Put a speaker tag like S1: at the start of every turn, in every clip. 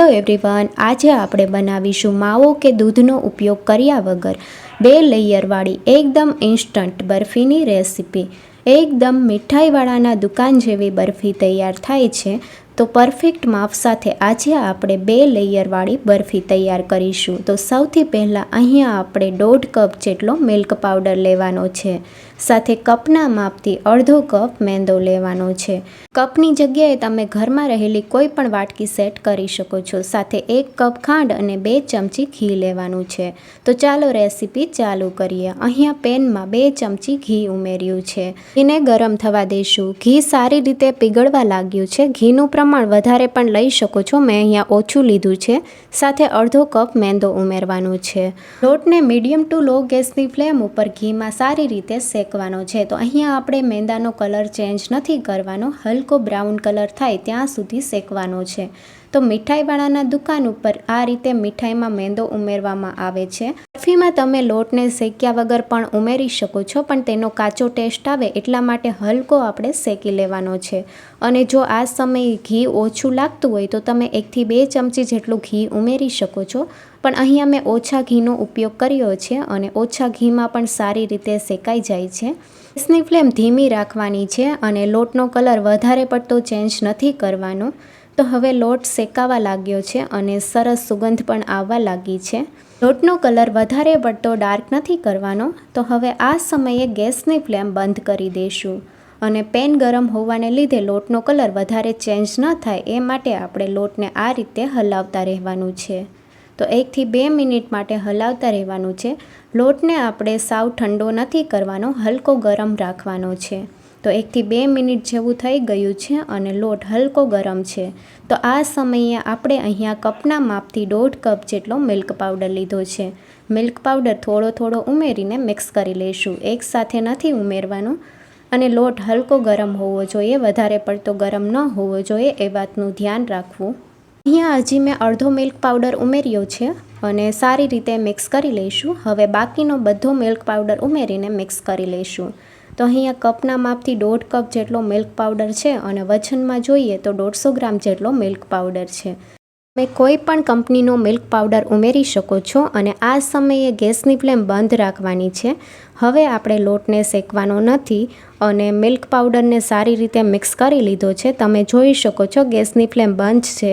S1: Hello everyone આજે આપણે બનાવીશું માવો કે દૂધનો ઉપયોગ કર્યા વગર. બે લેયરવાળી એકદમ ઇન્સ્ટન્ટ બરફીની રેસીપી એકદમ મીઠાઈવાળાના દુકાન જેવી બરફી તૈયાર થાય છે. તો પરફેક્ટ માપ સાથે આજે આપણે બે લેયરવાળી બરફી તૈયાર કરીશું. તો સૌથી પહેલાં અહીંયા આપણે દોઢ કપ જેટલો મિલ્ક પાવડર લેવાનો છે. સાથે કપના માપથી અડધો કપ મેંદો લેવાનો છે. કપની જગ્યાએ તમે ઘરમાં રહેલી કોઈ પણ વાટકી સેટ કરી શકો છો. સાથે એક કપ ખાંડ અને બે ચમચી ઘી લેવાનું છે. તો ચાલો રેસીપી ચાલુ કરીએ. અહીંયા પેનમાં બે ચમચી ઘી ઉમેર્યું છે. ઘીને ગરમ થવા દઈશું ઘી સારી રીતે પીગળવા લાગ્યું છે. ઘીનું પ્રમાણ વધારે પણ લઈ શકો છો. મેં અહીંયા ઓછું લીધું છે. સાથે અડધો કપ મેંદો ઉમેરવાનો છે. લોટને મીડિયમ ટુ લો ગેસની ફ્લેમ ઉપર ઘીમાં સારી રીતે શેકવાનો છે. તો અહીંયા આપણે મેંદાનો કલર ચેન્જ નથી કરવાનો. હલકો બ્રાઉન કલર થાય ત્યાં સુધી શેકવાનો છે. તો મીઠાઈવાળાના દુકાન ઉપર આ રીતે મીઠાઈમાં મેંદો ઉમેરવામાં આવે છે. બરફીમાં તમે લોટને શેક્યા વગર પણ ઉમેરી શકો છો, પણ તેનો કાચો ટેસ્ટ આવે એટલા માટે હલકો આપણે શેકી લેવાનો છે. અને જો આ સમયે ઘી ઓછું લાગતું હોય તો તમે એકથી બે ચમચી જેટલું ઘી ઉમેરી શકો છો. પણ અહીંયા મેં ઓછા ઘીનો ઉપયોગ કર્યો છે અને ઓછા ઘીમાં પણ સારી રીતે શેકાઈ જાય છે. ગેસની ફ્લેમ ધીમી રાખવાની છે અને લોટનો કલર વધારે પડતો ચેન્જ નથી કરવાનો. તો હવે લોટ શેકાવા લાગ્યો છે અને સરસ સુગંધ પણ આવવા લાગી છે. લોટનો કલર વધારે પડતો ડાર્ક નથી કરવાનો, તો હવે આ સમયે ગેસની ફ્લેમ બંધ કરી દઈશું અને પેન ગરમ હોવાને લીધે લોટનો કલર વધારે ચેન્જ ન થાય એ માટે આપણે લોટને આ રીતે હલાવતા રહેવાનું છે. તો એકથી બે મિનિટ માટે હલાવતા રહેવાનું છે. લોટને આપણે સાવ ઠંડો નથી કરવાનો, હલકો ગરમ રાખવાનો છે. તો એકથી બે મિનિટ જેવું થઈ ગયું છે અને લોટ હલકો ગરમ છે. તો આ સમયે આપણે અહીંયા કપના માપથી દોઢ કપ જેટલો મિલ્ક પાવડર લીધો છે. મિલ્ક પાવડર થોડો થોડો ઉમેરીને મિક્સ કરી લઈશું. એકસાથે નથી ઉમેરવાનું. અને લોટ હલકો ગરમ હોવો જોઈએ, વધારે પડતો ગરમ ન હોવો જોઈએ એ વાતનું ધ્યાન રાખવું. અહીંયા હજી મેં અડધો મિલ્ક પાવડર ઉમેર્યો છે અને સારી રીતે મિક્સ કરી લઈશું. હવે બાકીનો બધો મિલ્ક પાવડર ઉમેરીને મિક્સ કરી લઈશું. તો અહીંયા કપના માપથી દોઢ કપ જેટલો મિલ્ક પાવડર છે અને વજનમાં જોઈએ તો દોઢસો ગ્રામ જેટલો મિલ્ક પાવડર છે. તમે કોઈ પણ કંપનીનો મિલ્ક પાવડર ઉમેરી શકો છો અને આ સમયે ગેસની ફ્લેમ બંધ રાખવાની છે. હવે આપણે લોટને શેકવાનો નથી અને મિલ્ક પાવડરને સારી રીતે મિક્સ કરી લીધો છે. તમે જોઈ શકો છો ગેસની ફ્લેમ બંધ છે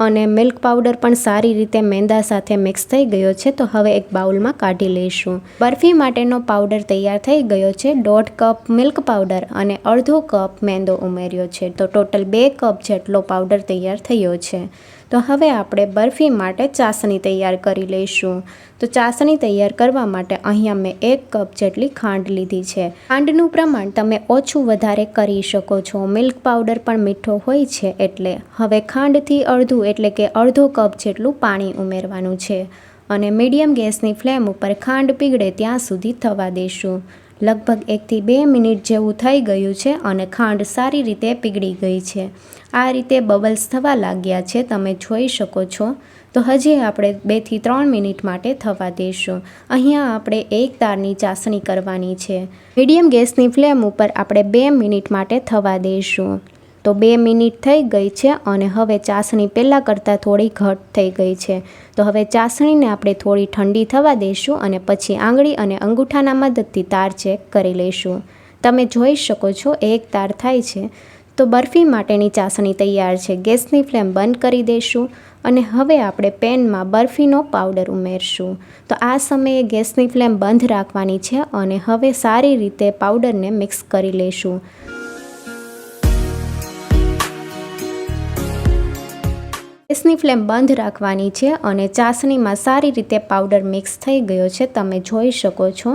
S1: અને મિલ્ક પાવડર પણ સારી રીતે મેંદા સાથે મિક્સ થઈ ગયો છે. તો હવે એક બાઉલમાં કાઢી લઈશું. બરફી માટેનો પાવડર તૈયાર થઈ ગયો છે. દોઢ કપ મિલ્ક પાવડર અને અડધો કપ મેંદો ઉમેર્યો છે. તો ટોટલ બે કપ જેટલો પાવડર તૈયાર થયો છે. તો હવે આપણે બરફી માટે ચાસણી તૈયાર કરી લઈશું. તો ચાસણી તૈયાર કરવા માટે અહીંયા મેં એક કપ જેટલી ખાંડ લીધી છે. ખાંડનું પ્રમાણ તમે ઓછું વધારે કરી શકો છો. મિલ્ક પાવડર પણ મીઠો હોય છે એટલે. હવે ખાંડથી અડધું એટલે કે અડધો કપ જેટલું પાણી ઉમેરવાનું છે. અને મીડિયમ ગેસની ફ્લેમ ઉપર ખાંડ પીગળે ત્યાં સુધી થવા દઈશું લગભગ એકથી બે મિનિટ જેવું થઈ ગયું છે અને ખાંડ સારી રીતે પીગળી ગઈ છે. આ રીતે બબલ્સ થવા લાગ્યા છે, તમે જોઈ શકો છો. તો હજી આપણે બેથી ત્રણ મિનિટ માટે થવા દઈશું અહીંયા આપણે એક તારની ચાસણી કરવાની છે. મીડિયમ ગેસની ફ્લેમ ઉપર આપણે બે મિનિટ માટે થવા દઈશું તો બે મિનિટ થઈ ગઈ છે અને હવે ચાસણી પહેલાં કરતાં થોડી ઘટ થઈ ગઈ છે. તો હવે ચાસણીને આપણે થોડી ઠંડી થવા દઈશું અને પછી આંગળી અને અંગૂઠાના મદદથી તાર ચેક કરી લઈશું. તમે જોઈ શકો છો, એક તાર થાય છે. તો બરફી માટેની ચાસણી તૈયાર છે. ગેસની ફ્લેમ બંધ કરી દઈશું અને હવે આપણે પેનમાં બરફીનો પાવડર ઉમેરશું. તો આ સમયે ગેસની ફ્લેમ બંધ રાખવાની છે અને હવે સારી રીતે પાવડરને મિક્સ કરી લઈશું. ગેસની ફ્લેમ બંધ રાખવાની છે અને ચાસણીમાં સારી રીતે પાવડર મિક્સ થઈ ગયો છે, તમે જોઈ શકો છો.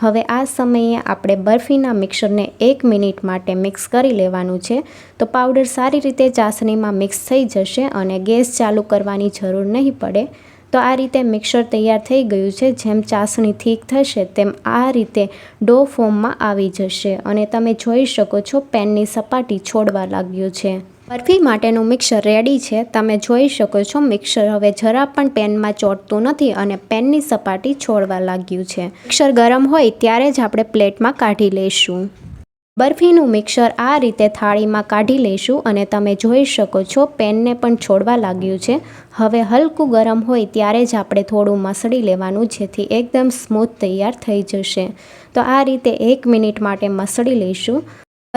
S1: હવે આ સમયે આપણે બરફીના મિક્સરને એક મિનિટ માટે મિક્સ કરી લેવાનું છે. તો પાવડર સારી રીતે ચાસણીમાં મિક્સ થઈ જશે અને ગેસ ચાલુ કરવાની જરૂર નહીં પડે. તો આ રીતે મિક્સર તૈયાર થઈ ગયું છે, જેમ ચાસણી થીક થશે તેમ આ રીતે ડો ફોર્મમાં આવી જશે. અને તમે જોઈ શકો છો, પેનની સપાટી છોડવા લાગ્યું છે. બરફી માટેનું મિક્સર રેડી છે. તમે જોઈ શકો છો, મિક્સર હવે જરા પણ પેનમાં ચોંટતું નથી અને પેનની સપાટી છોડવા લાગ્યું છે. મિક્સર ગરમ હોય ત્યારે જ આપણે પ્લેટમાં કાઢી લઈશું. બરફીનું મિક્સર આ રીતે થાળીમાં કાઢી લઈશું અને તમે જોઈ શકો છો, પેનને પણ છોડવા લાગ્યું છે. હવે હલકું ગરમ હોય ત્યારે જ આપણે થોડું મસળી લેવાનું, જેથી એકદમ સ્મૂથ તૈયાર થઈ જશે. તો આ રીતે એક મિનિટ માટે મસળી લઈશું.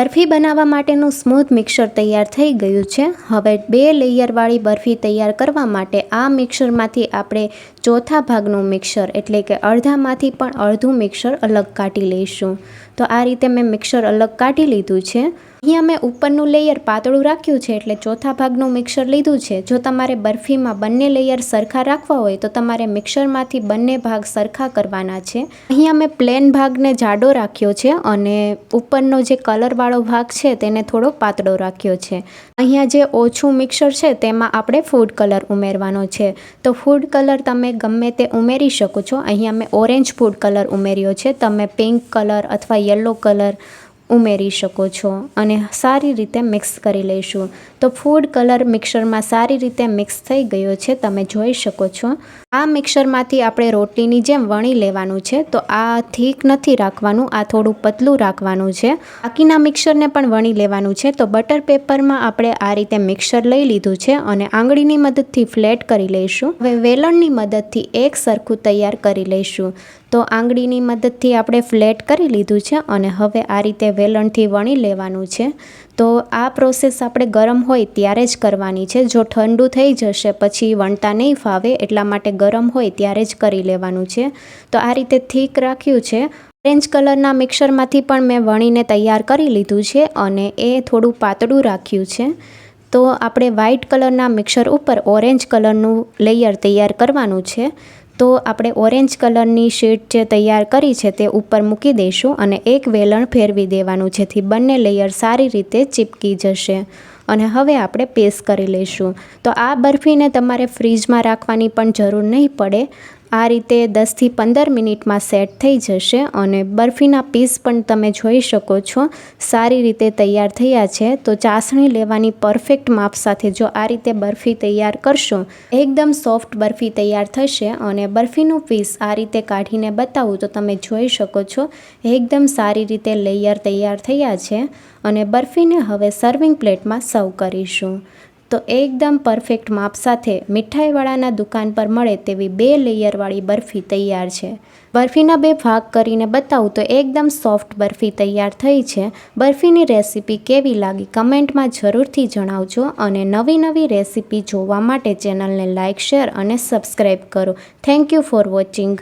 S1: બરફી બનાવવા માટેનું સ્મૂથ મિક્સર તૈયાર થઈ ગયું છે. હવે બે લેયરવાળી બરફી તૈયાર કરવા માટે આ મિક્સરમાંથી આપણે ચોથા ભાગનું મિક્સર એટલે કે અડધામાંથી પણ અડધું મિક્સર અલગ કાઢી લઈશું. તો આ રીતે મેં મિક્સર અલગ કાઢી લીધું છે. અહીંયા મેં ઉપરનું લેયર પાતળું રાખ્યું છે એટલે ચોથા ભાગનું મિક્સર લીધું છે. જો તમારે બરફીમાં બંને લેયર સરખા રાખવા હોય તો તમારે મિક્સરમાંથી બંને ભાગ સરખા કરવાના છે. અહીંયા મેં પ્લેન ભાગને જાડો રાખ્યો છે અને ઉપરનો જે કલરવાળો ભાગ છે તેને થોડો પાતળો રાખ્યો છે. અહીંયા જે ઓછું મિક્સર છે તેમાં આપણે ફૂડ કલર ઉમેરવાનો છે. તો ફૂડ કલર ગમે તે ઉમેરી શકો છો. અહીંયા મેં ઓરેન્જ ફૂડ કલર ઉમેર્યો છે. તમે પિંક કલર અથવા યલો કલર ઉમેરી શકો છો અને સારી રીતે મિક્સ કરી લઈશું. તો ફૂડ કલર મિક્સરમાં સારી રીતે મિક્સ થઈ ગયો છે, તમે જોઈ શકો છો. આ મિક્સરમાંથી આપણે રોટલીની જેમ વણી લેવાનું છે, તો આ થીક નથી રાખવાનું, આ થોડું પતલું રાખવાનું છે. બાકીના મિક્સરને પણ વણી લેવાનું છે, તો બટર પેપરમાં આપણે આ રીતે મિક્સર લઈ લીધું છે અને આંગળીની મદદથી ફ્લેટ કરી લઈશું. હવે વેલણની મદદથી એક સરખું તૈયાર કરી લઈશું. તો આંગળીની મદદથી આપણે ફ્લેટ કરી લીધું છે અને હવે આ રીતે વેલણથી વણી લેવાનું છે. તો આ પ્રોસેસ આપણે ગરમ હોય ત્યારે જ કરવાની છે. જો ઠંડુ થઈ જશે પછી વણતા નહીં ફાવે એટલા માટે ગરમ હોય ત્યારે જ કરી લેવાનું છે. તો આ રીતે થીક રાખ્યું છે. ઓરેન્જ કલરના મિક્સરમાંથી પણ મેં વણીને તૈયાર કરી લીધું છે અને એ થોડું પાતળું રાખ્યું છે. તો આપણે વ્હાઇટ કલરના મિક્સર ઉપર ઓરેન્જ કલરનું લેયર તૈયાર કરવાનું છે. તો આપણે ઓરેન્જ કલરની શીટ જે તૈયાર કરી છે તે ઉપર મૂકી દઈશું અને એક વેલણ ફેરવી દેવાનું, જેથી બંને લેયર સારી રીતે ચીપકી જશે. અને હવે આપણે પેસ્ટ કરી લઈશું. તો આ બરફીને તમારે ફ્રીજમાં રાખવાની પણ જરૂર નહીં પડે. આ રીતે દસથી પંદર મિનિટમાં સેટ થઈ જશે અને બરફીના પીસ પણ તમે જોઈ શકો છો. સારી રીતે તૈયાર થયા છે. તો ચાસણી લેવાની પરફેક્ટ માપ સાથે જો આ રીતે બરફી તૈયાર કરશો, એકદમ સોફ્ટ બરફી તૈયાર થશે અને બરફીનું પીસ આ રીતે કાઢીને બતાવું તો તમે જોઈ શકો છો. એકદમ સારી રીતે લેયર તૈયાર થયા છે અને બરફીને હવે સર્વિંગ પ્લેટમાં સર્વ કરીશું. તો એકદમ પરફેક્ટ માપ સાથે મીઠાઈવાળાના દુકાન પર મળે તેવી બે લેયરવાળી બરફી તૈયાર છે. બરફીના બે ભાગ કરીને બતાવું તો એકદમ સોફ્ટ બરફી તૈયાર થઈ છે. બરફીની રેસીપી કેવી લાગી કમેન્ટમાં જરૂરથી જણાવજો અને નવી નવી રેસીપી જોવા માટે ચેનલને લાઇક શેર અને સબસ્ક્રાઈબ કરો. Thank you for watching